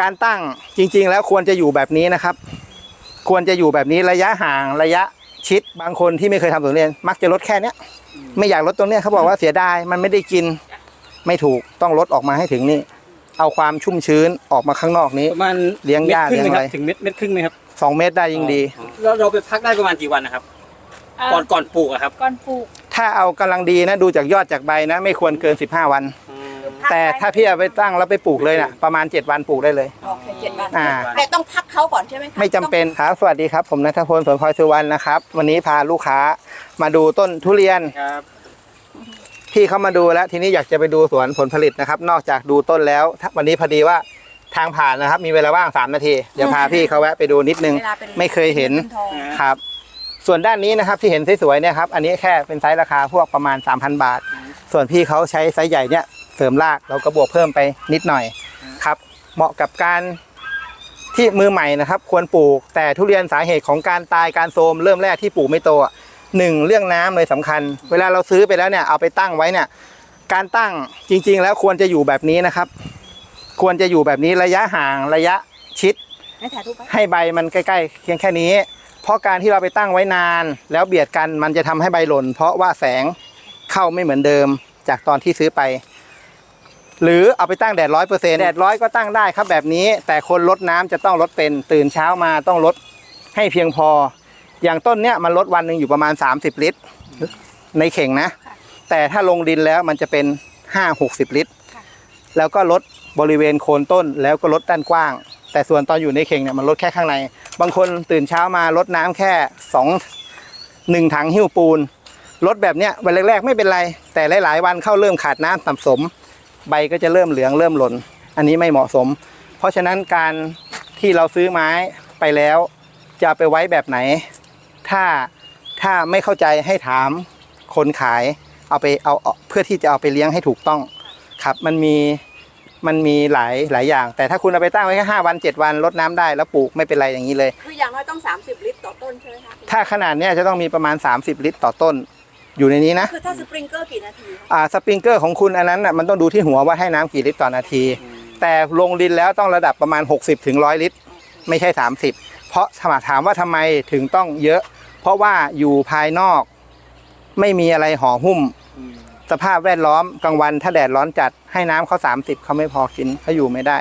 การตั้งจริงๆ แล้วควรจะอยู่แบบนี้นะครับ ควรจะอยู่แบบนี้ระยะห่างระยะชิดบางคนที่ไม่เคยทำสวนทุเรียน มักจะลดแค่เนี้ย ไม่อยากลดตรงเนี้ยเขาบอกว่าเสียดายมันไม่ได้กินไม่ถูกต้องลดออกมาให้ถึงนี่ เอาความชุ่มชื้นออกมาข้างนอกนี้ ประมาณเลี้ยงหญ้าม็ดครึ่งเลี้ยงไหมอะไรครับถึงเม็ดเม็ดครึ่งไหมครับสองเมตรได้ยิ่งดี แล้วเราไปพักได้ประมาณกี่วันนะครับเอ่อก่อนก่อนปลูกอะครับ ก่อนปลูก ถ้าเอากำลังดีนะดูจากยอดจากใบนะ ไม่ควรเกิน 15 วันพัก แต่ไว้ถ้าพี่เอาไปตั้งแล้วไปปลูกเลยนะ่ะประมาณ 7 วันปลูกได้เลย โอเคเจ็ดวันอ่า แต่ต้องพักเขาก่อนใช่ไหมคะไม่จำเป็นครับสวัสดีครับ ผมนัทพลสวนพลอยสุวรรณนะครับ วันนี้พาลูกค้ามาดูต้นทุเรียน ครับพี่เขามาดูแล้ว ทีนี้อยากจะไปดูสวนผลผลิตนะครับ นอกจากดูต้นแล้วถ้าวันนี้พอดีว่าทางผ่านนะครับ มีเวลาว่าง 3 นาที เดี๋ยวพาพี่เขาแวะไปดูนิดนึงเวลาเป็นไม่เคยเห็นงิทองครับ ส่วนด้านนี้นะครับที่เห็นสวยๆเนี่ยครับ อันนี้แค่เป็นไซส์ราคาพวกประมาณ 3,000 บาท ส่วนพี่เขาใช้ไซส์ใหญ่เนี่ย เสริมรากเราก็บวกเพิ่มไปนิดหน่อยครับ เหมาะกับการที่มือใหม่นะครับ ควรปลูก แต่ทุเรียนสาเหตุของการตายการโทรมเริ่มแรกที่ปลูกไม่โตอะหนึ่งเรื่องน้ำเลยสำคัญ เวลาเราซื้อไปแล้วเนี่ยเอาไปตั้งไว้เนี่ย การตั้งจริง ๆ แล้วควรจะอยู่แบบนี้นะครับ ควรจะอยู่แบบนี้ระยะห่างระยะชิด ให้ถ่ายรูปไว้ให้ใบมันใกล้ๆเพียงแค่นี้ เพราะการที่เราไปตั้งไว้นาน แล้วเบียดกันมันจะทำให้ใบหล่น เพราะว่าแสงเข้าไม่เหมือนเดิมจากตอนที่ซื้อไป หรือเอาไปตั้งแดดร้อยเปอร์เซ็นต์แดดร้อยก็ตั้งได้ครับแบบนี้ แต่คนลดน้ำจะต้องลดเป็นตื่นเช้ามาต้องลดให้เพียงพอ อย่างต้นเนี้ยมันลดวันหนึ่งอยู่ประมาณ 30 ลิตร ในเข่งนะ แต่ถ้าลงดินแล้วมันจะเป็น 5-60 ลิตร แล้วก็ลดบริเวณโคนต้นแล้วก็ลดด้านกว้าง แต่ส่วนตอนอยู่ในเข่งเนี่ยมันลดแค่ข้างใน บางคนตื่นเช้ามาลดน้ำแค่สองหนึ่งถังหิ้วปูนลดแบบเนี้ยวันแรกๆไม่เป็นไร แต่หลายๆวันเข้าเริ่มขาดน้ำต่ำสม ใบก็จะเริ่มเหลืองเริ่มหล่น อันนี้ไม่เหมาะสม เพราะฉะนั้นการที่เราซื้อไม้ไปแล้ว จะเอาไปไว้แบบไหน ถ้าถ้าไม่เข้าใจให้ถามคนขายเอาไปเอาเอาเพื่อที่จะเอาไปเลี้ยงให้ถูกต้องครับ มันมีมันมีหลายหลายอย่าง แต่ถ้าคุณเอาไปตั้งไว้แค่ห้าวันเจ็ดวันลดน้ำได้แล้วปลูกไม่เป็นไรอย่างนี้เลย คืออย่างน้อยต้อง 30 ลิตรต่อต้นใช่ไหมคะถ้าขนาดเนี้ยจะต้องมีประมาณ 30 ลิตรต่อต้น อยู่ในนี้นะ คือถ้าสปริงเกอร์กี่นาทีคะอ่าสปริงเกอร์ของคุณอันนั้นน่ะมันต้องดูที่หัวว่าให้น้ำกี่ลิตรต่อนาที แต่ลงดินแล้วต้องระดับประมาณ 60ถึง100 ลิตร ไม่ใช่ 30 เพราะถามถามว่าทำไมถึงต้องเยอะ เพราะว่าอยู่ภายนอก ไม่มีอะไรห่อหุ้ม สภาพแวดล้อมกลางวันถ้าแดดร้อนจัดให้น้ำเขา 30เขาไม่พอกินเขาอยู่ไม่ได้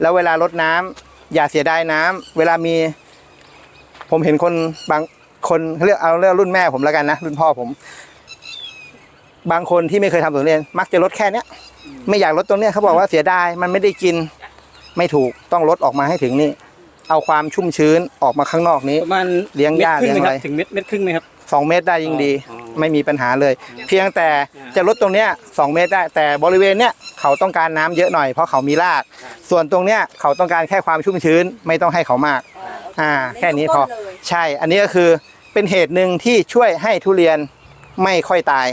แล้วเวลารดน้ำอย่าเสียดายน้ำเวลามี ผมเห็นคนบางคนเรียกเอาเรื่องรุ่นแม่ผมแล้วกันนะรุ่นพ่อผม บางคนที่ไม่เคยทำสวนทุเรียน มักจะลดแค่เนี้ย ไม่อยากลดตรงเนี้ยเขาบอกว่าเสียดายมันไม่ได้กินไม่ถูกต้องลดออกมาให้ถึงนี่ เอาความชุ่มชื้นออกมาข้างนอกนี้ ประมาณเลี้ยงหญ้าม็ดครึ่งไหมเลี้ยงคอะไรรับถึงเม็ดเม็ดครึ่งไหมครับ สองเมตรได้ยิ่งดีอ๋อไม่มีปัญหาเลย เพียงแต่จะลดตรงเนี้ยสองเมตรได้ แต่บริเวณเนี้ยเขาต้องการน้ำเยอะหน่อยเพราะเขามีราก ส่วนตรงเนี้ยเขาต้องการแค่ความชุ่มชื้นไม่ต้องให้เขามาก อ่า แค่นี้พอเน้นทุกต้นเลยใช่ อันนี้ก็คือเป็นเหตุหนึ่งที่ช่วยให้ทุเรียน ไม่ค่อยตาย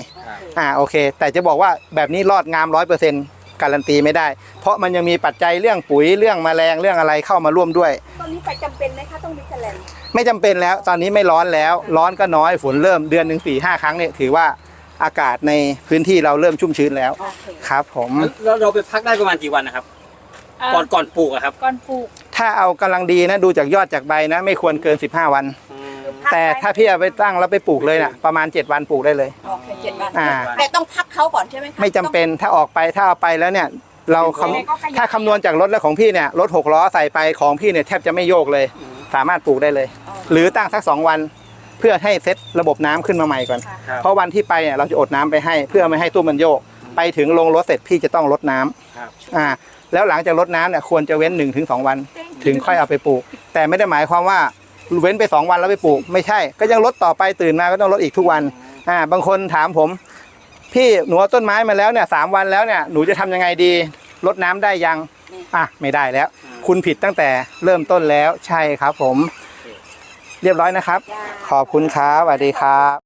อ่าโอเค แต่จะบอกว่าแบบนี้รอดงามร้อยเปอร์เซ็นต์การันตีไม่ได้ เพราะมันยังมีปัจจัยเรื่องปุ๋ยเรื่องแมลงเรื่องอะไรเข้ามาร่วมด้วยต้นนี้ไปจำเป็นไหมคะต้องดิสแลนไม่จำเป็นแล้วตอนนี้ไม่ร้อนแล้ว ร้อนก็น้อยฝนเริ่มเดือนหนึ่งสี่ห้าครั้งเนี่ยถือว่าอากาศในพื้นที่เราเริ่มชุ่มชื้นแล้วโอเคครับผม แล้วเราไปพักได้ประมาณกี่วันนะครับ เอ่อก่อนก่อนปลูกอะครับ ก่อนปลูกถ้าเอากำลังดีนะดูจากยอดจากใบนะ ไม่ควรเกิน 15 วันพัก แต่ไว้ถ้าพี่เอาไปตั้งแล้วไปปลูกเลยนะประมาณ 7 วันปลูกได้เลย โอเคเจ็ดวันอ่า แต่ต้องพักเขาก่อนใช่ไหมคะไม่จำเป็นถ้าออกไปถ้าเอาไปแล้วเนี่ย เราคำยังไงก็ขยับถ้าคำนวณจากรถแล้วของพี่เนี่ยรถหกล้อใส่ไปของพี่เนี่ยแทบจะไม่โยกเลย สามารถปลูกได้เลยหรือตั้งสักสองวันเพื่อให้เซตระบบน้ำขึ้นมาใหม่ก่อนครับ เพราะวันที่ไปเนี่ยเราจะอดน้ำไปให้ เพื่อไม่ให้ตู้มันโยก ไปถึงลงรถเสร็จพี่จะต้องลดน้ำครับ อ่าแล้วหลังจากลดน้ำเนี่ยควรจะเว้น1นถึงสวัน ถึงค่อยเอาไปปลูก แต่ไม่ได้หมายความว่า เว้นไป 2 วันแล้วไปปลูก ไม่ใช่ ก็ยังลดต่อไปตื่นมาก็ต้องลดอีกทุกวันอ่าบางคนถามผม พี่หนูเอาต้นไม้มาแล้วเนี่ยสามวันแล้วเนี่ยหนูจะทำยังไงดีลดน้ำได้ยังอะไม่ได้แล้ว คุณผิดตั้งแต่เริ่มต้นแล้วใช่ครับผม เรียบร้อยนะครับ ขอบคุณครับสวัสดีครับ